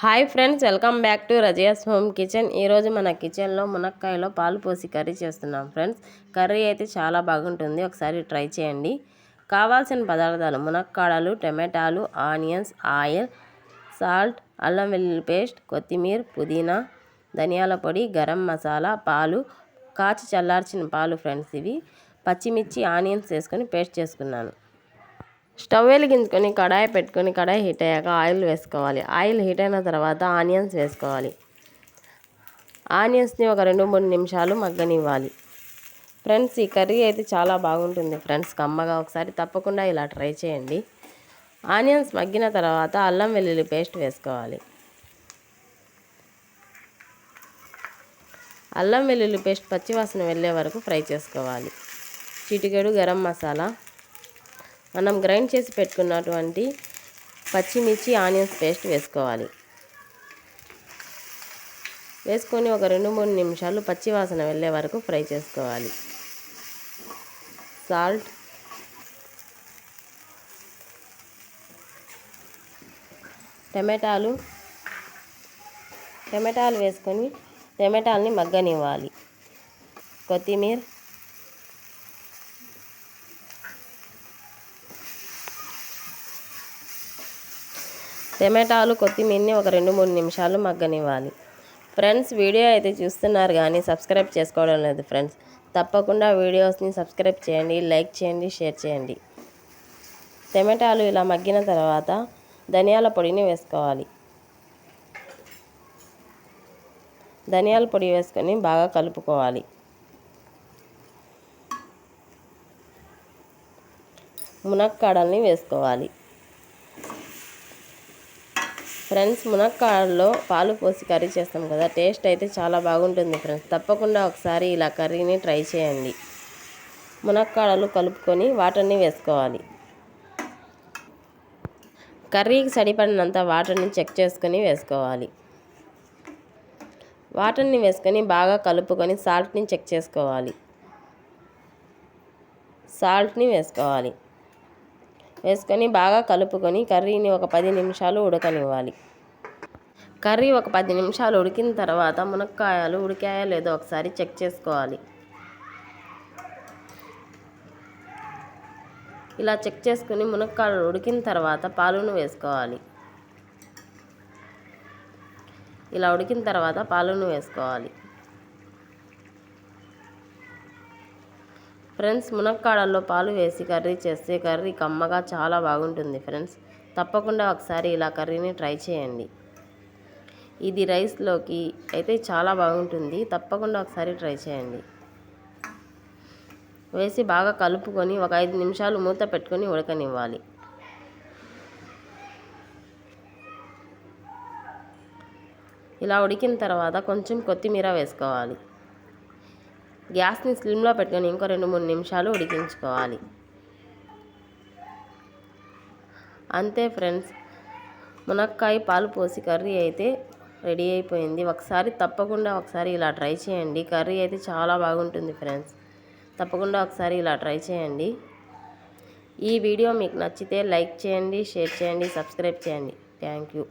Hi friends welcome back to Razia's home kitchen. ఈరోజు మన కిచెన్లో మునక్కాయలో పాలు పోసి కర్రీ చేస్తున్నాం ఫ్రెండ్స్. కర్రీ అయితే చాలా బాగుంటుంది. ఒకసారి ట్రై చేయండి. కావాల్సిన పదార్థాలు మునక్కాడలు టమాటాలు ఆనియన్స్ ఆయిల్ సాల్ట్ అల్లం వెల్లుల్లి పేస్ట్ కొత్తిమీర పుదీనా ధనియాల పొడి గరం మసాలా పాలు కాచి చల్లార్చిన పాలు ఫ్రెండ్స్ ఇవి. పచ్చిమిర్చి ఆనియన్స్ వేసుకొని పేస్ట్ చేసుకున్నాను. స్టవ్ వెలిగించుకొని కడాయి పెట్టుకొని కడాయి హీట్ అయ్యాక ఆయిల్ వేసుకోవాలి. ఆయిల్ హీట్ అయిన తర్వాత ఆనియన్స్ వేసుకోవాలి. ఆనియన్స్ని ఒక రెండు మూడు నిమిషాలు మగ్గనివ్వాలి. ఫ్రెండ్స్ ఈ కర్రీ అయితే చాలా బాగుంటుంది. ఫ్రెండ్స్ కమ్మగా ఒకసారి తప్పకుండా ఇలా ట్రై చేయండి. ఆనియన్స్ మగ్గిన తర్వాత అల్లం వెల్లుల్లి పేస్ట్ వేసుకోవాలి. అల్లం వెల్లుల్లి పేస్ట్ పచ్చివాసన వెళ్ళే వరకు ఫ్రై చేసుకోవాలి. చిటికెడు గరం మసాలా మనం గ్రైండ్ చేసి పెట్టుకున్నటువంటి పచ్చిమిర్చి ఆనియన్స్ పేస్ట్ వేసుకోవాలి. వేసుకొని ఒక రెండు మూడు నిమిషాలు పచ్చివాసన వెళ్ళే వరకు ఫ్రై చేసుకోవాలి. సాల్ట్. టమాటాలు. టమాటాలు వేసుకొని టమాటాలని మగ్గనివ్వాలి. కొత్తిమీర. టమాటాలు కొత్తిమీరని ఒక రెండు మూడు నిమిషాలు మగ్గనివ్వాలి. ఫ్రెండ్స్ వీడియో అయితే చూస్తున్నారు కానీ సబ్స్క్రైబ్ చేసుకోవడం లేదు ఫ్రెండ్స్. తప్పకుండా వీడియోస్ని సబ్స్క్రైబ్ చేయండి లైక్ చేయండి షేర్ చేయండి. టమాటాలు ఇలా మగ్గిన తర్వాత ధనియాల పొడిని వేసుకోవాలి. ధనియాల పొడి వేసుకొని బాగా కలుపుకోవాలి. మునక్కాడల్ని వేసుకోవాలి. ఫ్రెండ్స్ మునక్కాడలో పాలు పోసి కర్రీ చేస్తాం కదా టేస్ట్ అయితే చాలా బాగుంటుంది ఫ్రెండ్స్. తప్పకుండా ఒకసారి ఇలా కర్రీని ట్రై చేయండి. మునక్కాడలు కలుపుకొని వాటర్ని వేసుకోవాలి. కర్రీకి సరిపడినంత వాటర్ని చెక్ చేసుకొని వేసుకోవాలి. వాటర్ని వేసుకొని బాగా కలుపుకొని సాల్ట్ని చెక్ చేసుకోవాలి. సాల్ట్ని వేసుకోవాలి. వేసుకొని బాగా కలుపుకొని కర్రీని ఒక పది నిమిషాలు ఉడకనివ్వాలి. కర్రీ ఒక పది నిమిషాలు ఉడికిన తర్వాత మునక్కాయలు ఉడికాయో లేదో ఒకసారి చెక్ చేసుకోవాలి. ఇలా చెక్ చేసుకుని మునక్కాయలు ఉడికిన తర్వాత పాలును వేసుకోవాలి. ఇలా ఉడికిన తర్వాత పాలును వేసుకోవాలి. ఫ్రెండ్స్ మునక్కాడల్లో పాలు వేసి కర్రీ చేస్తే కర్రీ కమ్మగా చాలా బాగుంటుంది ఫ్రెండ్స్. తప్పకుండా ఒకసారి ఇలా కర్రీని ట్రై చేయండి. ఇది రైస్లోకి అయితే చాలా బాగుంటుంది. తప్పకుండా ఒకసారి ట్రై చేయండి. వేసి బాగా కలుపుకొని ఒక ఐదు నిమిషాలు మూత పెట్టుకొని ఉడకనివ్వాలి. ఇలా ఉడికిన తర్వాత కొంచెం కొత్తిమీర వేసుకోవాలి. గ్యాస్ని స్లిమ్లో పెట్టుకొని ఇంకో రెండు మూడు నిమిషాలు ఉడికించుకోవాలి. అంతే ఫ్రెండ్స్ మునక్కాయ పాలు పోసి కర్రీ అయితే రెడీ అయిపోయింది. ఒకసారి తప్పకుండా ఒకసారి ఇలా ట్రై చేయండి. కర్రీ అయితే చాలా బాగుంటుంది ఫ్రెండ్స్. తప్పకుండా ఒకసారి ఇలా ట్రై చేయండి. ఈ వీడియో మీకు నచ్చితే లైక్ చేయండి షేర్ చేయండి సబ్స్క్రైబ్ చేయండి. Thank you.